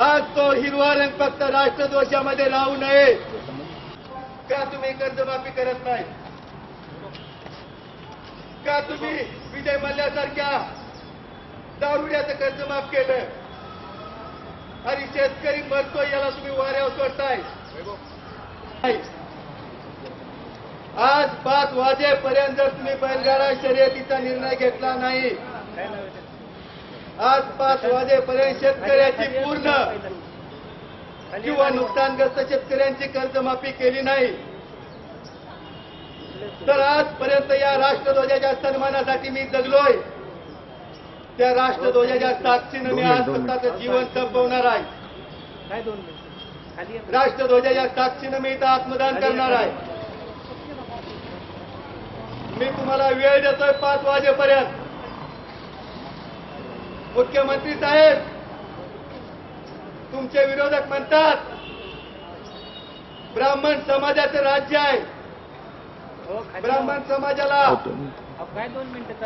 आज तो हिरवा रंग फक्त राष्ट्रध्वजामध्ये राहू नये. का तुम्ही कर्जमाफी करत नाही? का तुम्ही विजय मल्ल्यासारख्या दारुड्याचं कर्ज माफ केलं आणि शेतकरी मरतोय याला तुम्ही वाऱ्यावर सोडताय. आज पाच वाजेपर्यंत तुम्ही बैलगाडा शर्यतीचा निर्णय घेतला नाही आज पाच वाजेपर्यंत शेतकऱ्याची पूर्ण किंवा नुकसानग्रस्त शेतकऱ्यांची कर्जमाफी केली नाही. तर आजपर्यंत या राष्ट्रध्वजाच्या सन्मानासाठी मी जगलोय. त्या राष्ट्रध्वजाच्या साक्षीनं मी आज स्वतःचं जीवन संपवणार आहे. राष्ट्रध्वजाच्या साक्षीनं मी इथं आत्मदान करणार आहे. मी तुम्हाला वेळ देतोय पाच वाजेपर्यंत. मुख्यमंत्री साहेब तुमचे विरोधक म्हणतात ब्राह्मण समाजाचं राज्य आहे. हो, ब्राह्मण समाजाला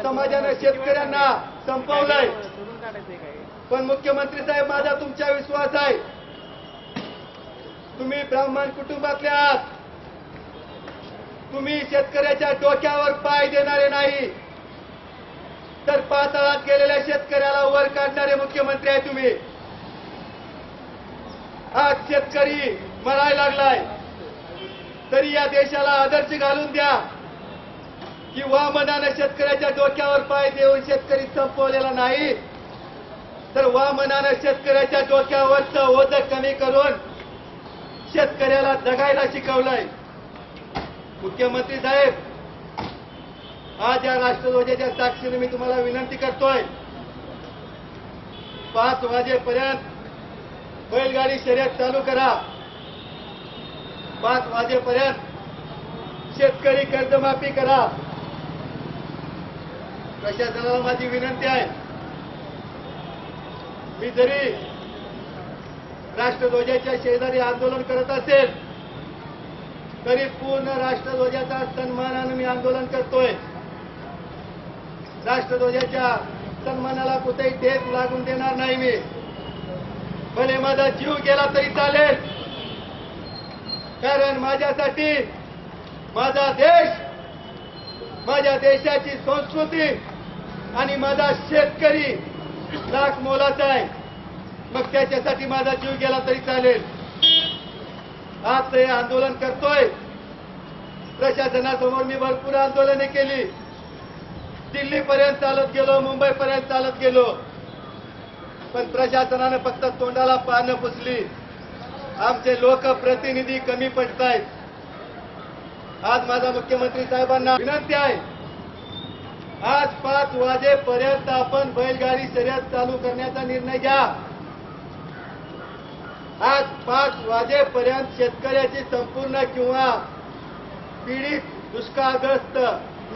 समाजानं शेतकऱ्यांना संपवलंय. पण मुख्यमंत्री साहेब माझा तुमच्या विश्वास आहे. तुम्ही ब्राह्मण कुटुंबातले आहात. तुम्ही शेतकऱ्याच्या डोक्यावर पाय देणारे नाही. तर पातळात गेलेल्या शेतकऱ्याला वर काढणारे मुख्यमंत्री आहे तुम्ही. आज शेतकरी मरायला लागलाय. तरी या देशाला आदर्श घालून द्या. की वामनानं शेतकऱ्याच्या डोक्यावर पाय देऊन शेतकरी संपवलेला नाही. तर वामनानं शेतकऱ्याच्या डोक्यावरचं ओझ कमी करून शेतकऱ्याला जगायला शिकवलंय. मुख्यमंत्री साहेब आज या राष्ट्रध्वजाच्या साक्षीने मी तुम्हाला विनंती करतोय. पाच वाजेपर्यंत बैलगाडी शर्यत चालू करा. पाच वाजेपर्यंत शेतकरी कर्जमाफी करा. प्रशासनाला माझी विनंती आहे. मी जरी राष्ट्रध्वजाच्या शेजारी आंदोलन करत असेल तरी पूर्ण राष्ट्रध्वजाचा सन्मानानं मी आंदोलन करतोय. राष्ट्रध्वजाच्या सन्मानाला कुठेही ठेच लागून देणार नाही मी. भले माझा जीव गेला तरी चालेल. कारण माझ्यासाठी माझा देश माझ्या देशाची संस्कृती आणि माझा शेतकरी लाख मोलाचा आहे. मग त्याच्यासाठी माझा जीव गेला तरी चालेल. आज हे आंदोलन करतोय. प्रशासनासमोर मी भरपूर आंदोलने केली. दिल्लीपर्यंत चालत गेलो मुंबईपर्यंत चालत गेलो. पण प्रशासनानं फक्त तोंडाला पानं पुसली. आमचे लोकप्रतिनिधी कमी पडतायत. आज माझा मुख्यमंत्री साहेबांना विनंती आहे. आज पाच वाजेपर्यंत आपण बैलगाडी शर्यत चालू करण्याचा निर्णय घ्या. आज पाच वाजेपर्यंत शेतकऱ्याची संपूर्ण किंवा पीडित दुष्काळग्रस्त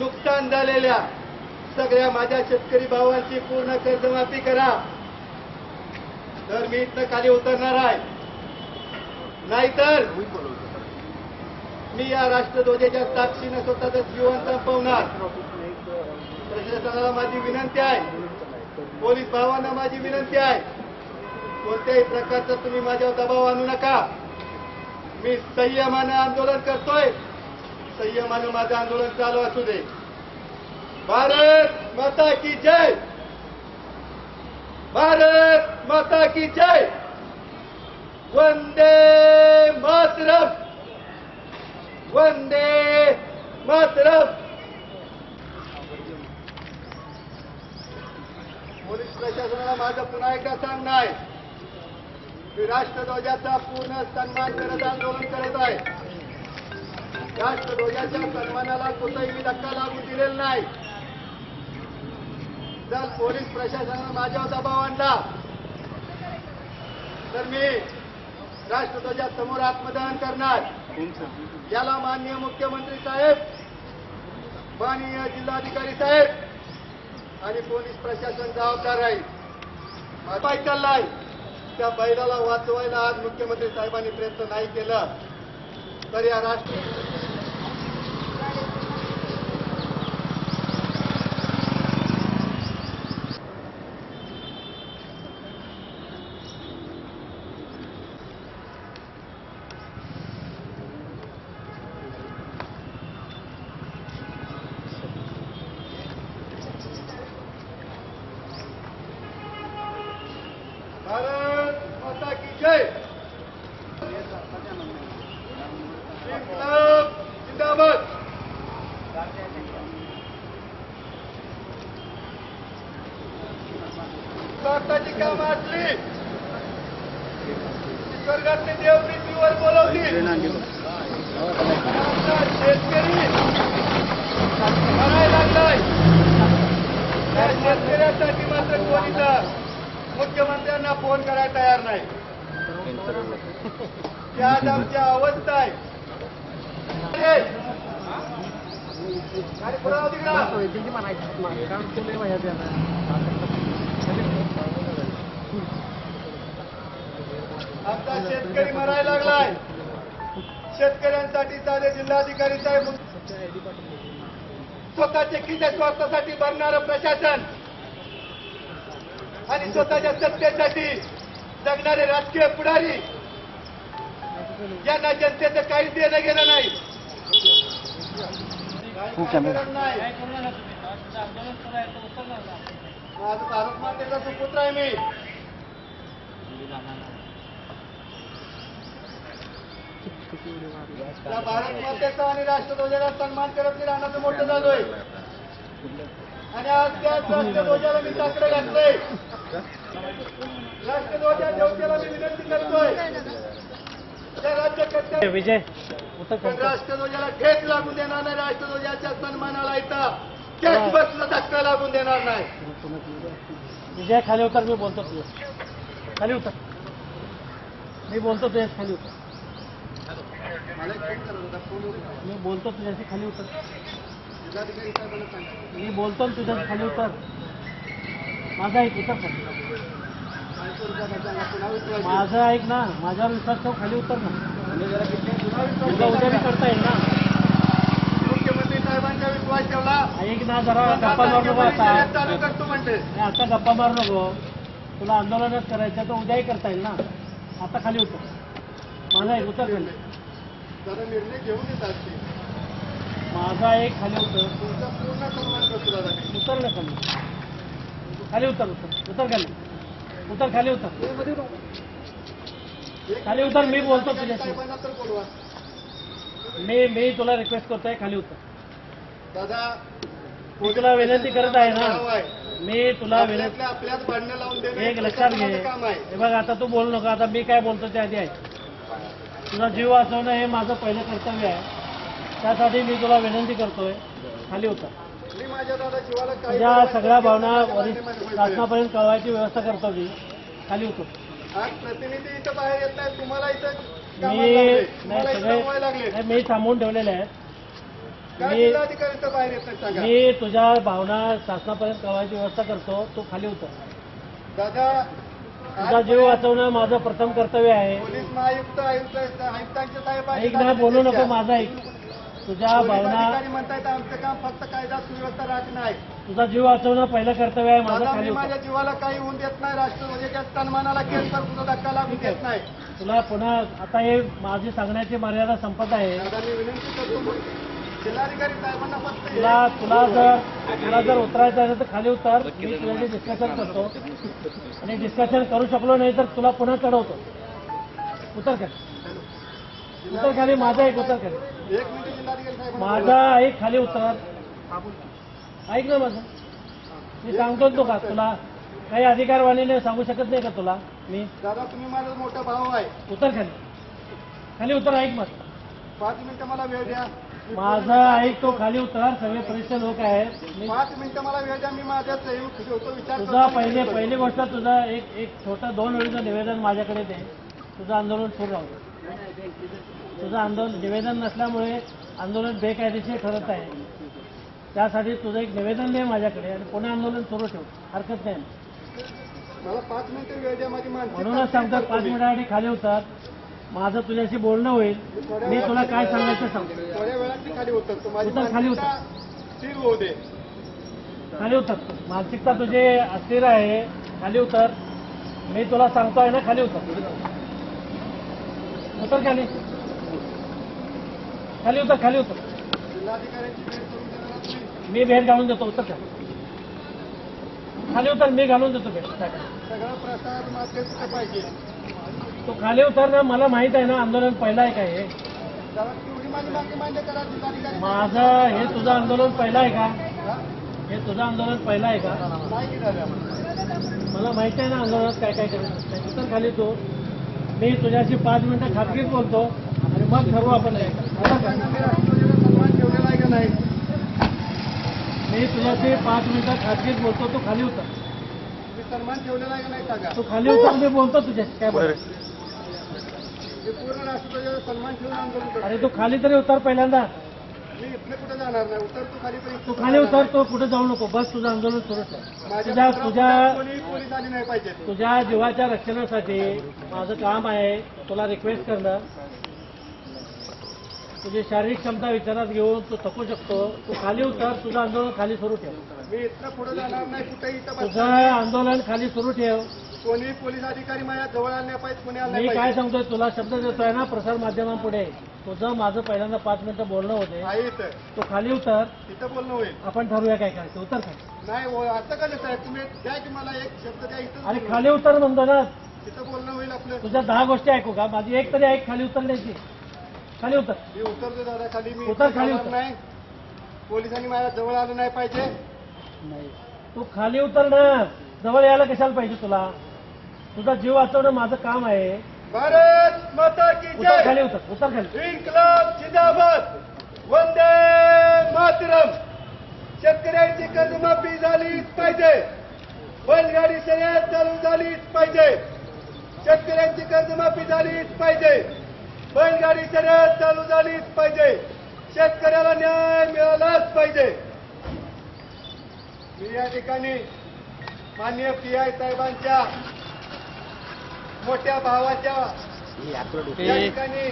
नुकसान झालेल्या सगळ्या माझ्या शेतकरी भावांची पूर्ण कर्जमाफी करा. तर मी इथनं खाली उतरणार आहे. नाहीतर मी या राष्ट्रध्वजाच्या साक्षीनं स्वतःच जीवन संपवणार. प्रशासनाला माझी विनंती आहे. पोलीस भावांना माझी विनंती आहे. कोणत्याही प्रकारचा तुम्ही माझ्यावर दबाव आणू नका. मी संयमानं आंदोलन करतोय. संयमानं माझं आंदोलन चालू असू दे. भारत माता की जय। भारत माता की जय। वंदे मातरम। वंदे मातरम। पोलीस प्रशासनाला माझं पुन्हा एकदा सांगणं आहे मी राष्ट्रध्वजाचा पूर्ण सन्मान करत आंदोलन करत आहे. राष्ट्रध्वजाच्या सन्मानाला कुठेही धक्का लागू दिलेला नाही. जर पोलीस प्रशासनानं माझ्यावर दबाव आणला. तर मी राष्ट्रध्वजा समोर आत्मदहन करणार. याला माननीय मुख्यमंत्री साहेब माननीय जिल्हाधिकारी साहेब आणि पोलीस प्रशासन जबाबदार आहे. पाय चाललाय. त्या बैलाला वाचवायला आज मुख्यमंत्री साहेबांनी प्रयत्न नाही केला. तर या राष्ट्रीय माता की जय इन्कलाब जिंदाबाद भारताची काम असली स्वर्गातले देव पृथ्वीवर बोलवतील शेतकरी म्हणायला लागलाय. त्या शेतकऱ्यासाठी मात्र कोणीचा मुख्यमंत्र्यांना फोन करायला तयार नाही. ही आमची अवस्था आहे. आता शेतकरी मरायला लागलाय. शेतकऱ्यांसाठी साधे जिल्हाधिकारी साहेब स्वतःचे खिसे स्वार्थासाठी भरणारं प्रशासन. आणि स्वतःच्या सत्तेसाठी जगणारे राजकीय पुढारी. यांना जनतेचं काहीच देणं गेलं नाही. खूप कारण सुपुत्र आहे मी त्या भारत मातेचा आणि राष्ट्रध्वजाला सन्मान करत मी राहण्याचं मोठं झालोय आणि आज त्याच राष्ट्रध्वजाला मी साकडे घातलंय राष्ट्रध्वजा देवतेला मी विनंती करतोय विजय. पण राष्ट्रध्वजाला ठेच लागून देणार नाही राष्ट्रध्वजाच्या सन्मानाला इथं ठेच बसला धक्का लागून देणार नाही. विजय खाली उतर मी बोलतो तुझ्या खाली उतर मी बोलतो तुझ्याशी खाली उतर मी बोलतो तुझ्याशी खाली उतर मी बोलतो तुझ्याशी खाली उतर माझा ऐक उतर खाली माझं ऐक ना माझ्यावर विश्वास ठेव खाली उतर ना. तुला उद्या बी करता येईल ना. मुख्यमंत्री साहेबांचा विश्वास ठेवला. ऐक ना जरा गप्पा मारू नको आता. चालू करतो म्हणते. नाही, आता गप्पा मारू नको. तुला आंदोलनच करायचं तर उद्याही करता येईल ना. आता खाली उतर. माझा एक उतर खाली. जरा निर्णय घेऊन येतात ते माझा एक खाली उतर. तुमचा पूर्ण सन्मान करतो दादा. मी. उतर ना खाली. खाली उतर उतर. उतर खाली. उतर खाली उतर. खाली उतर, मी बोलतो तुझ्याशी. मी मी तुला रिक्वेस्ट करतोय खाली उतर. दादा मी तुला विनंती करत आहे ना. मी तुला विनंती एक लक्षात घे. हे बघ आता तू बोलू नका आता मी काय बोलतो ते आधी आहे तुझा जीव वाचवणं हे माझं पहिलं कर्तव्य आहे. त्यासाठी मी तुला विनंती करतोय. खाली उतर. मी माझ्या तुझ्या सगळ्या भावना वरिष्ठ शासनापर्यंत कळवायची व्यवस्था करतो मी खाली आज प्रतिनिधी इथं बाहेर येत नाही तुम्हाला इथं मी थांबवून ठेवलेले आहेत मी- तुझ्या भावना शासनापर्यंत कळवायची व्यवस्था करतो तू खाली उतर. दादा तुझा जीव वाचवणं माझं प्रथम कर्तव्य आहे. पोलीस महायुक्त आयुक्त आयुक्तांचे साहेब. ऐक ना बोलू नको माझं ऐक. तुझ्या भावना अधिकारी म्हणतायत आमचं काम फक्त कायदा सुव्यवस्था राखणं आहे तुझा जीव वाचवणं पहिलं कर्तव्य आहे माझं दादा खाली मी उतर माझ्या जीवाला काही होऊन देत नाही राष्ट्रध्वजाच्या सन्मानाला केस तर सुद्धा धक्का लागून देत नाही. तुला पुन्हा आता हे माझी सांगण्याची मर्यादा संपत आहे. दादा मी विनंती करतो. जिल्हाधिकारी साहेबांना फक्त तुला तुला जर तुला जर उतरायचं आहे तर खाली उतर. मी तुझ्याशी डिस्कशन करतो. आणि डिस्कशन करू शकलो नाही तर तुला पुन्हा चढवतो. उतर खाली. उतर खाली माझा एक उतर खाली. माझा एक खाली उतर. ऐक ना माझं. मी सांगतो तो का तुला? काही अधिकारवाणीने सांगू शकत नाही का तुला? मी? दादा तुम्ही माझा मोठा भाऊ आहे. उतर खाली. खाली उतर ऐक मग. पाच मिनिटं मला वेळ द्या. माझा ऐक तो खाली उतर. सगळे परीक्षा लोक आहेत. मी पाच मिनिटं मला वेळ द्या. मी माझ्या सहयोग ठेवतो विचार तुझा करतो. पहिले पहिली गोष्ट तुझा एक एक छोटं दोन वेळीचं निवेदन माझ्याकडे दे. तुझं आंदोलन सुरू राहू दे. तुझं आंदोलन निवेदन नसल्यामुळे आंदोलन बेकायदेशीर ठरत आहे. त्यासाठी तुझं एक निवेदन दे माझ्याकडे आणि पुन्हा आंदोलन सुरू ठेव. हरकत नाही. मला पाच मिनिटं वेळ द्या माझी म्हणूनच सांगतो पाच मिनिटासाठी खाली उतर. माझं तुझ्याशी बोलणं होईल. मी तुला काय सांगायचं सांगतो. थोड्या वेळात खाली उतर, खाली उतर. मानसिकता स्थिर होऊ दे. खाली उतर. मानसिकता तुझी अस्थिर आहे. खाली उतर. मी तुला सांगतोय ना खाली उतर. उतर खाली. खाली उतर खाली उतर. मी भेट घालून देतो उतर खाली खाली उतर मी घालून देतो भेट. तो खाली उतर ना मला माहीत आहे ना आंदोलन पहिलं आहे का हे? जरा तेवढी माझी हे तुझं आंदोलन पहिलं आहे का? हा? तुझं आंदोलन पहिलं आहे का. मला माहिती आहे ना आंदोलनात काय काय करायचं. त्याची तर खाली तू. मी तुझ्याशी पाच मिनिटं खाजगीत बोलतो. मग ठरवू आपण सन्मान ठेवलेला आहे का नाही मी तुझ्याशी पाच मिनिटं खाजगीत बोलतो तू खाली उतर. मी सन्मान ठेवलेला आहे का नाही सांगा? तू खाली उतर मी बोलतो तुझ्याशी काय बोल मी पूर्ण राष्ट्रध्वजाचा सन्मान ठेवून आंदोलन अरे तू खाली तरी उतर पहिल्यांदा. मी इथले कुठे जाणार नाही? उतर तू खाली तू उतर तो कुठे जाऊ नको. बस तुझं आंदोलन सुरू ठेव. तुझ्या तुझ्या कोणी पोलीस आली नाही पाहिजे. तुझ्या जीवाच्या रक्षणासाठी माझं काम आहे. तुला रिक्वेस्ट करणं. तुझी शारीरिक क्षमता विचारात घेऊन तू थकू शकतो तू खाली उतर तुझं आंदोलन खाली सुरू ठेव. मी इथनं पुढे जाणार नाही कुठेही इथं तुझं. आंदोलन खाली सुरू ठेव. कोणी पोलीस अधिकारी माझ्या जवळ आले नाही पाहिजे कोणी आलं मी नाही काय पाहिजे. सांगतोय तुला शब्द देतोय ना प्रसार माध्यमांपुढे तुझं माझं पहिल्यांदा पाच मिनिटं बोलणं होते. आहे इथं. तू खाली उतर. इथं बोलणं होईल. आपण ठरवूया काय करायचं. उतर खाली. नाही हो, असं कसं साहेब? तुम्ही द्या की मला एक शब्द द्या इथं अरे खाली उतर म्हणतो ना. इथं बोलणं होईल आपलं. तुझ्या दहा गोष्टी ऐकू का? माझी एक तरी ऐक खाली उतरण्याची खाली उतर. मी उतरतो दादा खाली मी उतर, खाली उतर. नाही. पोलिसांनी माझ्या जवळ आलं नाही पाहिजे. तू खाली उतर ना. जवळ यायला कशाला पाहिजे तुला? तुझा जीव वाचवणं माझं काम आहे. भारत माता की उतर जय. खाली उतर. उतर खाली. इन्कलाब जिंदाबाद. वंदे मातरम. शेतकऱ्यांची कर्जमाफी झालीच पाहिजे. बैलगाडी शर्यत चालू झालीच पाहिजे. शेतकऱ्यांची कर्जमाफी झालीच पाहिजे. बैलगाडी शर्यत चालू झालीच पाहिजे. शेतकऱ्याला न्याय मिळालाच पाहिजे. मी या ठिकाणी माननीय पी आय साहेबांच्या मोठ्या भावाच्या या ठिकाणी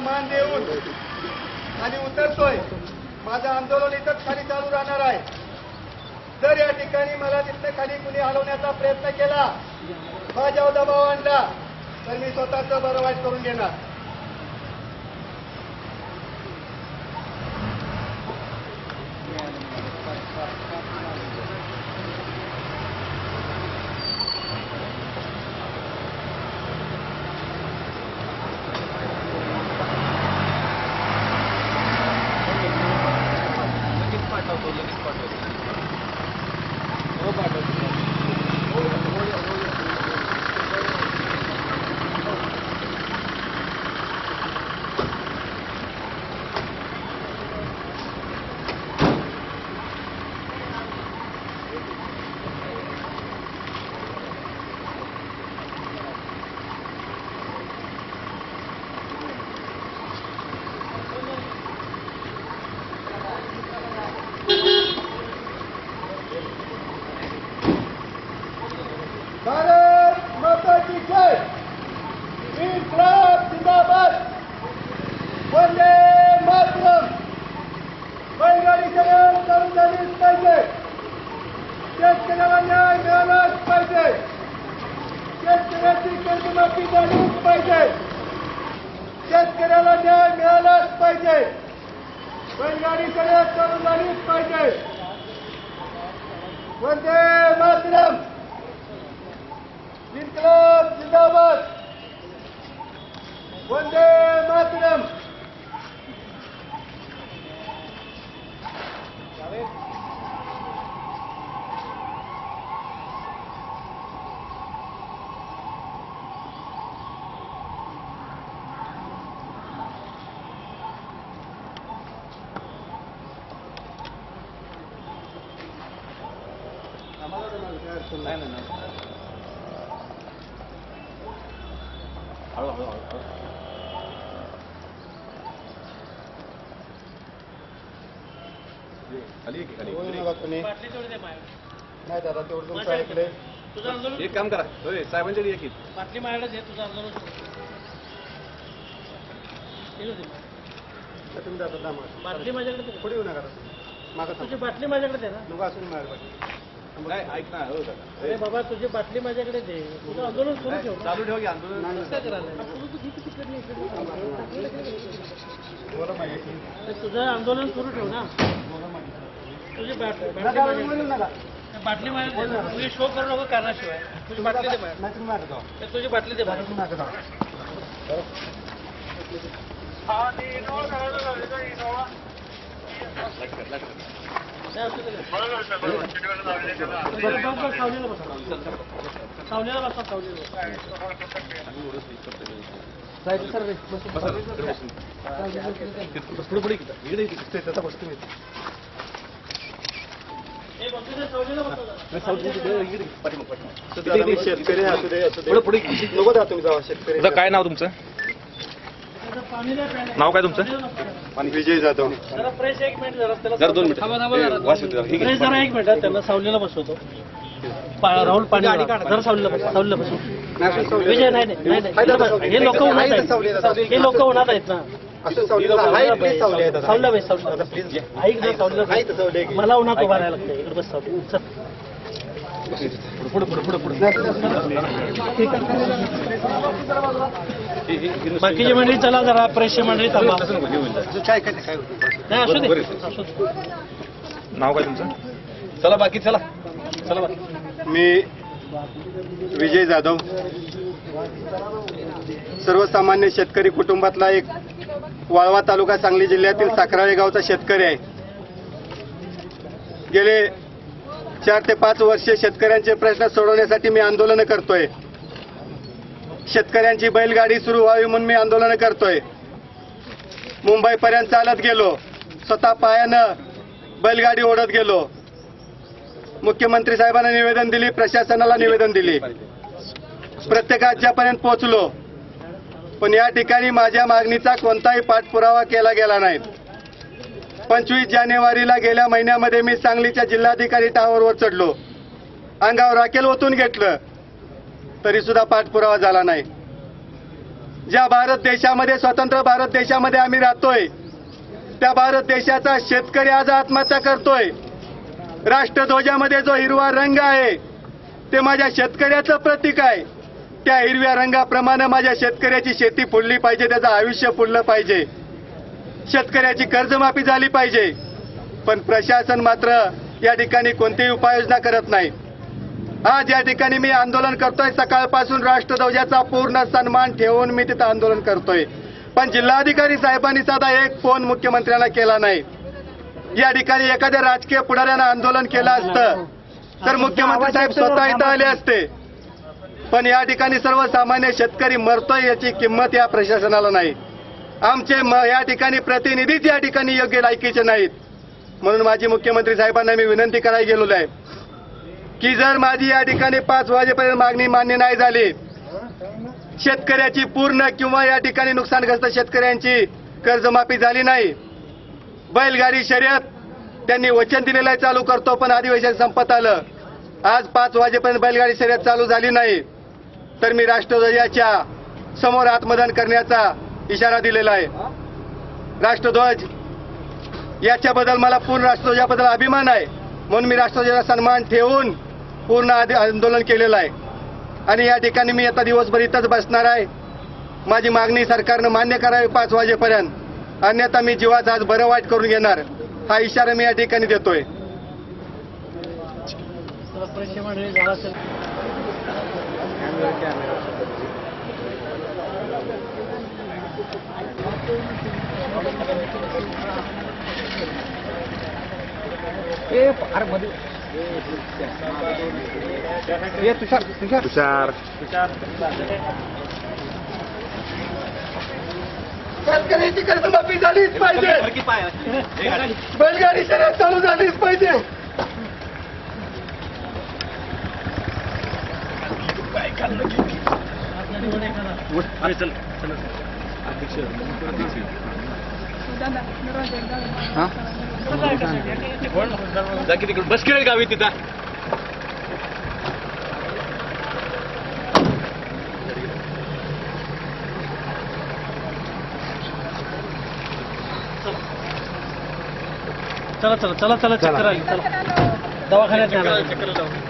मान देऊन आणि उतरतोय. माझं आंदोलन इथंच खाली चालू राहणार आहे. जर या ठिकाणी मला तिथं खाली कुणी हलवण्याचा प्रयत्न केला माझ्यावर दबाव आणला तर मी स्वतःच बरं वाईट करून घेणार. तुम्ही. नाही दादा तेवढं तुमचं. ऐकलंय. एक काम करा. होय साहेबांच्या एक बाटली माझ्याकडे दे तुझं आंदोलन सुरू ठेव. इकडे दे. तर तुम्ही दादा दामा बाटली माझ्याकडे दे. पुढे येऊ नका मागा तुझी बाटली माझ्याकडे दे ना. नको असून काय ऐक ना हो दादा. अरे बाबा तुझी बाटली माझ्याकडे दे. तुझं आंदोलन सुरू ठेव. ना. चालू ठेवा की आंदोलन काय करायला बोला तुझं आंदोलन सुरू ठेव ना. तुझी बाट- बाटली तुझी शो करू नको कारणाशिवाय तुझी बाटली दे बाहेर. तुझी बाटली दे सावलीला बसा. सावलीला बसा. पुढे पुढे इकडे इकडे त्याचा बसतो मी काय नाव तुमचं. नाव काय तुमचं? विजय जाधव जरा प्रेस एक मिनिट जरा त्याला जरा दोन मिनिटं. वास येतो जरा. हे घे. प्रेस जरा एक मिनिट त्यांना सावलीला बसवतो पा- राहुल पाणी जरा जरा सावलीला बस सावलीला बसव विजय नाही नाही, नाही नाही हे लोक उन्हात आहेत हे लोक उन्हात आहेत ना सावलीला बस, सावलीला. ऐक ना. मला उभा राहायला लागतं इकडे बस चल. बाकीची मंडळी चला जरा प्रेसची मंडळी थांबा. काय काय नाही असू दे. असू दे. नाव काय तुमचं? चला बाकी चला. चला बाकी. मी विजय जाधव. सर्वसामान्य शेतकरी कुटुंबातला एक वाळवा तालुका सांगली जिल्ह्यातील साखराळे गावचा शेतकरी आहे. गेले चार ते पाच वर्षे शेतकऱ्यांचे प्रश्न सोडवण्यासाठी मी आंदोलन करतोय. शेतकऱ्यांची बैलगाडी सुरू व्हावी म्हणून मी आंदोलन करतोय. मुंबईपर्यंत चालत गेलो. स्वतः पायानं बैलगाडी ओढत गेलो. मुख्यमंत्री साहेबांना निवेदन दिली प्रशासनाला निवेदन दिली. प्रत्येक राज्यापर्यंत पोहोचलो. पण या ठिकाणी माझ्या मागणीचा कोणताही पाठपुरावा केला गेला नाही. पंचवीस जानेवारीला गेल्या महिन्यामध्ये मी सांगलीच्या जिल्हाधिकारी टावरवर चढलो. अंगावर राखेल ओतून घेतलं. तरी सुद्धा पाठपुरावा झाला नाही. ज्या भारत देशामध्ये स्वतंत्र भारत देशामध्ये आम्ही राहतोय त्या भारत देशाचा शेतकरी आज आत्महत्या करतोय. राष्ट्रध्वजामध्ये जो हिरवा रंग आहे ते माझ्या शेतकऱ्याचं प्रतीक आहे. त्या हिरव्या रंगाप्रमाणे माझ्या शेतकऱ्याची शेती फुलली पाहिजे त्याचं आयुष्य फुललं पाहिजे. शेतकऱ्याची कर्जमाफी झाली पाहिजे. पण प्रशासन मात्र या ठिकाणी कोणतीही उपाययोजना करत नाही. आज या ठिकाणी मी आंदोलन करतोय. सकाळपासून राष्ट्रध्वजाचा पूर्ण सन्मान ठेवून मी तिथं आंदोलन करतोय. पण जिल्हाधिकारी साहेबांनी साधा एक फोन मुख्यमंत्र्यांना केला नाही. या ठिकाणी एखाद्या राजकीय पुढाऱ्यानं आंदोलन केलं असतं तर मुख्यमंत्री साहेब स्वतः इथं आले असते. पण या ठिकाणी सर्वसामान्य शेतकरी मरतोय याची किंमत या प्रशासनाला नाही. आमचे म- या ठिकाणी प्रतिनिधीच या ठिकाणी योग्य लायकीचे नाहीत. म्हणून माझी मुख्यमंत्री साहेबांना मी विनंती करायला गेलेलो आहे की जर माझी या ठिकाणी पाच वाजेपर्यंत मागणी मान्य नाही झाली शेतकऱ्याची पूर्ण किंवा या ठिकाणी नुकसानग्रस्त शेतकऱ्यांची कर्जमाफी झाली नाही. बैलगाडी शर्यत त्यांनी वचन दिलेलं चालू करतो पण अधिवेशन संपत आलं. आज पाच वाजेपर्यंत बैलगाडी शर्यत चालू झाली नाही. तर मी राष्ट्रध्वजाच्या समोर आत्मदान करण्याचा इशारा दिलेला आहे. राष्ट्रध्वज याच्याबद्दल मला पूर्ण राष्ट्रध्वजाबद्दल अभिमान आहे. म्हणून मी राष्ट्रध्वजाचा सन्मान ठेवून पूर्ण आंदोलन केलेलं आहे. आणि या ठिकाणी मी आता दिवसभर इथंच बसणार आहे. माझी मागणी सरकारनं मान्य करावी पाच वाजेपर्यंत. अन्यथा मी जीवाचा आज बरं वाईट करून घेणार. हा इशारा मी या ठिकाणी देतोय. जरा प्रेसची मंडळी झाला असेल तुषार शेतकऱ्याची कर्जमाफी झालीच पाहिजे बैलगाडी शर्यत चालू झालीच पाहिजे चल चल अध्यक्ष जा की तिकडे बस खेळ गावी तिथं चला चला चला. चला. चक्कर आली चला दवाखान्यात न्यायला लागेल. चला तुम्ही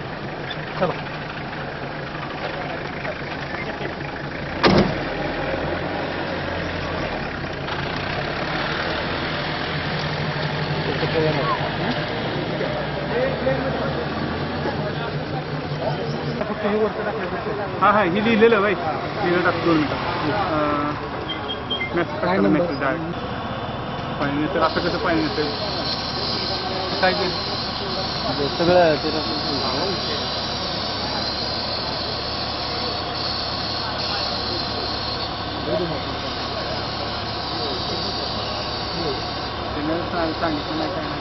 वरती टाकलं हां हां ही लिहिलेलं बाई. लिहिलं टाकतो दोन मिनटं. मेसेज डायरेक्ट पाणी नसेल असं कसं पाणी नसेल काय केलं? सगळं त्यानं सांगितलं नाही काय नाही काय नाही